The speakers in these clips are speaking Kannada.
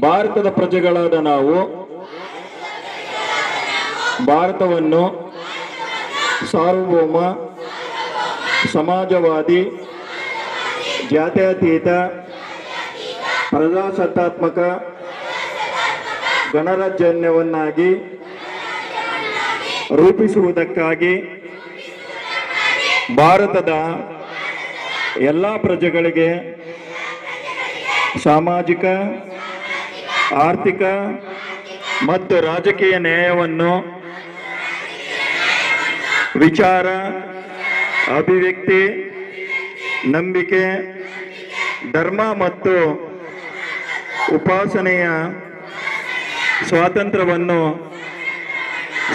ಭಾರತದ ಪ್ರಜೆಗಳಾದ ನಾವು ಭಾರತವನ್ನು ಸಾರ್ವಭೌಮ ಸಮಾಜವಾದಿ ಜಾತ್ಯತೀತ ಪ್ರಜಾಸತ್ತಾತ್ಮಕ ಗಣರಾಜ್ಯವನ್ನಾಗಿ ರೂಪಿಸುವುದಕ್ಕಾಗಿ ಭಾರತದ ಎಲ್ಲ ಪ್ರಜೆಗಳಿಗೆ ಸಾಮಾಜಿಕ, ಆರ್ಥಿಕ ಮತ್ತು ರಾಜಕೀಯ ನ್ಯಾಯವನ್ನು ವಿಚಾರ, ಅಭಿವ್ಯಕ್ತಿ, ನಂಬಿಕೆ, ಧರ್ಮ ಮತ್ತು ಉಪಾಸನೆಯ ಸ್ವಾತಂತ್ರ್ಯವನ್ನು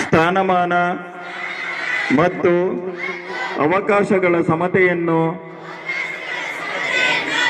ಸ್ಥಾನಮಾನ ಮತ್ತು ಅವಕಾಶಗಳ ಸಮತೆಯನ್ನು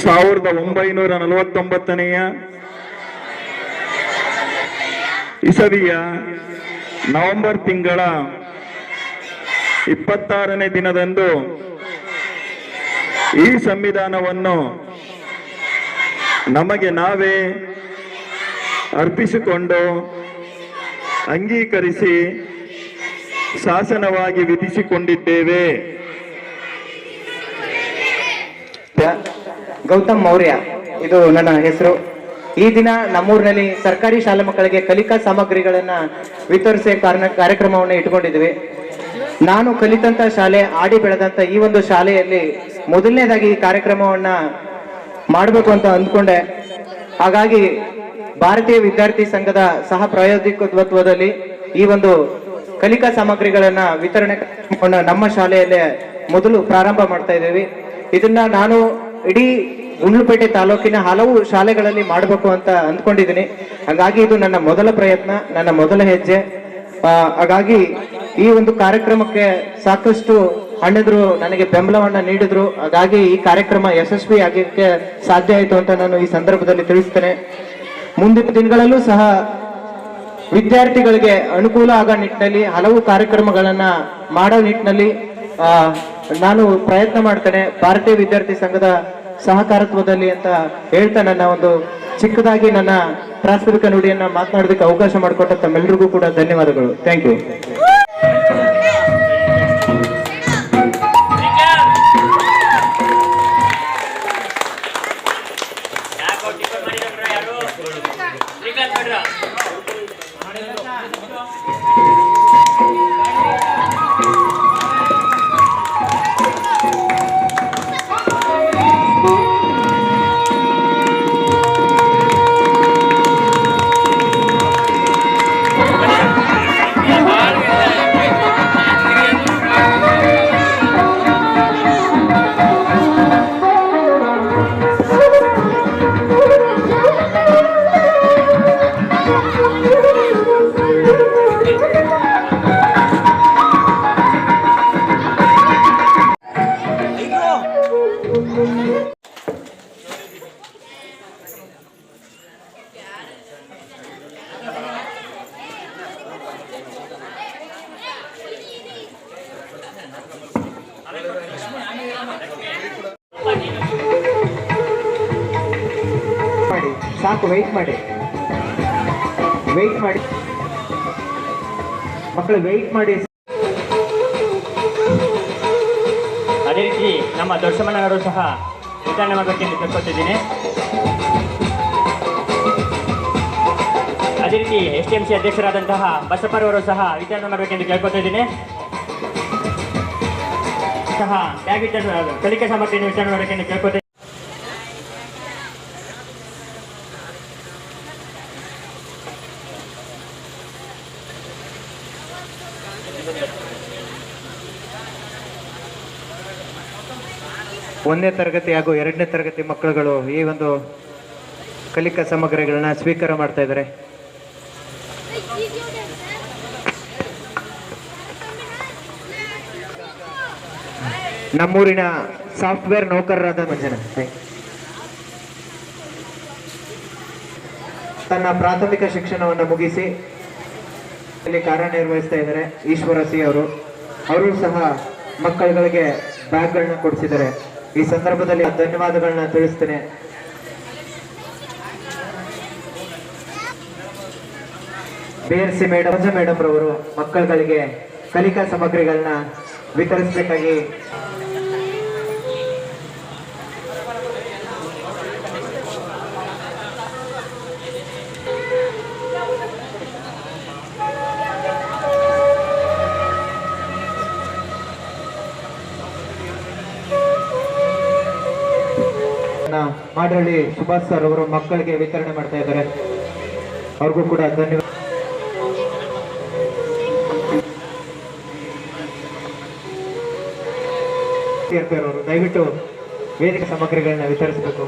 ಸಾವಿರದ ಒಂಬೈನೂರ ನಲವತ್ತೊಂಬತ್ತನೆಯ ಇಸವಿಯ ನವೆಂಬರ್ ತಿಂಗಳ ಇಪ್ಪತ್ತಾರನೇ ದಿನದಂದು ಈ ಸಂವಿಧಾನವನ್ನು ನಮಗೆ ನಾವೇ ಅರ್ಪಿಸಿಕೊಂಡು ಅಂಗೀಕರಿಸಿ ಶಾಸನವಾಗಿ ವಿಧಿಸಿಕೊಂಡಿದ್ದೇವೆ. ಗೌತಮ್ ಮೌರ್ಯ. ಇದು ನನ್ನ ಹೆಸರು. ಈ ದಿನ ನಮ್ಮೂರಿನಲ್ಲಿ ಸರ್ಕಾರಿ ಶಾಲಾ ಮಕ್ಕಳಿಗೆ ಕಲಿಕಾ ಸಾಮಗ್ರಿಗಳನ್ನ ವಿತರಿಸುವ ಕಾರಣ ಕಾರ್ಯಕ್ರಮವನ್ನು ಇಟ್ಕೊಂಡಿದ್ದೀವಿ ನಾನು ಕಲಿತಂತ ಶಾಲೆ, ಆಡಿ ಬೆಳೆದಂತ ಈ ಒಂದು ಶಾಲೆಯಲ್ಲಿ ಮೊದಲನೇದಾಗಿ ಈ ಕಾರ್ಯಕ್ರಮವನ್ನ ಮಾಡಬೇಕು ಅಂತ ಅಂದ್ಕೊಂಡೆ. ಹಾಗಾಗಿ ಭಾರತೀಯ ವಿದ್ಯಾರ್ಥಿ ಸಂಘದ ಸಹ ಪ್ರಾಯೋಜಕತ್ವದಲ್ಲಿ ಈ ಒಂದು ಕಲಿಕಾ ಸಾಮಗ್ರಿಗಳನ್ನ ವಿತರಣೆ ನಮ್ಮ ಶಾಲೆಯಲ್ಲೇ ಮೊದಲು ಪ್ರಾರಂಭ ಮಾಡ್ತಾ ಇದ್ದೀವಿ. ಇದನ್ನ ನಾನು ಇಡೀ ಗುಂಡ್ಲುಪೇಟೆ ತಾಲೂಕಿನ ಹಲವು ಶಾಲೆಗಳಲ್ಲಿ ಮಾಡಬೇಕು ಅಂತ ಅಂದ್ಕೊಂಡಿದ್ದೀನಿ. ಹಾಗಾಗಿ ಇದು ನನ್ನ ಮೊದಲ ಪ್ರಯತ್ನ, ನನ್ನ ಮೊದಲ ಹೆಜ್ಜೆ. ಹಾಗಾಗಿ ಈ ಒಂದು ಕಾರ್ಯಕ್ರಮಕ್ಕೆ ಸಾಕಷ್ಟು ಅಣ್ಣದ್ರು ನನಗೆ ಬೆಂಬಲವನ್ನ ನೀಡಿದ್ರು. ಹಾಗಾಗಿ ಈ ಕಾರ್ಯಕ್ರಮ ಯಶಸ್ವಿ ಆಗಕ್ಕೆ ಸಾಧ್ಯ ಆಯಿತು ಅಂತ ನಾನು ಈ ಸಂದರ್ಭದಲ್ಲಿ ತಿಳಿಸ್ತೇನೆ. ಮುಂದಿನ ದಿನಗಳಲ್ಲೂ ಸಹ ವಿದ್ಯಾರ್ಥಿಗಳಿಗೆ ಅನುಕೂಲ ಆಗೋ ನಿಟ್ಟಿನಲ್ಲಿ ಹಲವು ಕಾರ್ಯಕ್ರಮಗಳನ್ನ ಮಾಡೋ ನಿಟ್ಟಿನಲ್ಲಿ ನಾನು ಪ್ರಯತ್ನ ಮಾಡ್ತೇನೆ. ಭಾರತೀಯ ವಿದ್ಯಾರ್ಥಿ ಸಂಘದ ಸಹಕಾರತ್ವದಲ್ಲಿ ಅಂತ ಹೇಳ್ತಾ ನನ್ನ ಒಂದು ಚಿಕ್ಕದಾಗಿ ನನ್ನ ಪ್ರಾಸ್ತಾವಿಕ ನುಡಿಯನ್ನ ಮಾತನಾಡೋದಕ್ಕೆ ಅವಕಾಶ ಮಾಡಿಕೊಟ್ಟ ತಮ್ಮೆಲ್ಲರಿಗೂ ಕೂಡ ಧನ್ಯವಾದಗಳು. ಥ್ಯಾಂಕ್ ಯು ಸಾಕು ವೆಯ್ಟ್ ಮಾಡಿ ವೆಯ್ಟ್ ಮಾಡಿ ಮಕ್ಕಳು ವೆಯ್ಟ್ ಮಾಡಿ ನಮ್ಮ ದೊಡ್ಡಮ್ಮನವರು ಸಹ ವಿತರಣೆ ಮಾಡಬೇಕೆಂದು ಕೇಳ್ಕೊತಿದ್ದೀನಿ. ಅದೇ ರೀತಿ ಎಸ್ ಟಿ ಎಂ ಸಿ ಅಧ್ಯಕ್ಷರಾದಂತಹ ಬಸಪ್ಪರವರು ಸಹ ವಿತರಣೆ ಮಾಡಬೇಕೆಂದು ಕೇಳ್ಕೊತಿದ್ದೀನಿ. ಸಹ ವಿತರಣೆ ಕಲಿಕಾ ಸಾಮಗ್ರಿಯನ್ನು ವಿತರಣೆ ಮಾಡಬೇಕೆಂದು ಕೇಳ್ಕೊತೀನಿ ಒಂದನೇ ತರಗತಿ ಹಾಗೂ ಎರಡನೇ ತರಗತಿ ಮಕ್ಕಳುಗಳು ಈ ಒಂದು ಕಲಿಕಾ ಸಾಮಗ್ರಿಗಳನ್ನ ಸ್ವೀಕಾರ ಮಾಡ್ತಾ ಇದ್ದಾರೆ. ನಮ್ಮೂರಿನ ಸಾಫ್ಟ್ವೇರ್ ನೌಕರರಾದ ಮಂಜನ ತನ್ನ ಪ್ರಾಥಮಿಕ ಶಿಕ್ಷಣವನ್ನು ಮುಗಿಸಿ ಇಲ್ಲಿ ಕಾರ್ಯನಿರ್ವಹಿಸ್ತಾ ಇದ್ದಾರೆ. ಈಶ್ವರ ಸಿ ಅವರು. ಅವರು ಸಹ ಮಕ್ಕಳುಗಳಿಗೆ ಬ್ಯಾಗ್ಗಳನ್ನ ಕೊಡಿಸಿದ್ದಾರೆ. ಈ ಸಂದರ್ಭದಲ್ಲಿ ಧನ್ಯವಾದಗಳನ್ನ ತಿಳಿಸ್ತೇನೆ. B L C madam madam ರವರು ಮಕ್ಕಳುಗಳಿಗೆ ಕಲಿಕಾ ಸಾಮಗ್ರಿಗಳನ್ನ ವಿತರಿಸಬೇಕಾಗಿ ಮಾಡಹಳ್ಳಿ ಸುಭಾಷ್ ಸರ್ ಅವರು ಮಕ್ಕಳಿಗೆ ವಿತರಣೆ ಮಾಡ್ತಾ ಇದ್ದಾರೆ. ಅವ್ರಿಗೂ ಕೂಡ ಧನ್ಯವಾದ. ದಯವಿಟ್ಟು ವೇದಿಕೆ ಸಾಮಗ್ರಿಗಳನ್ನ ವಿತರಿಸಬೇಕು.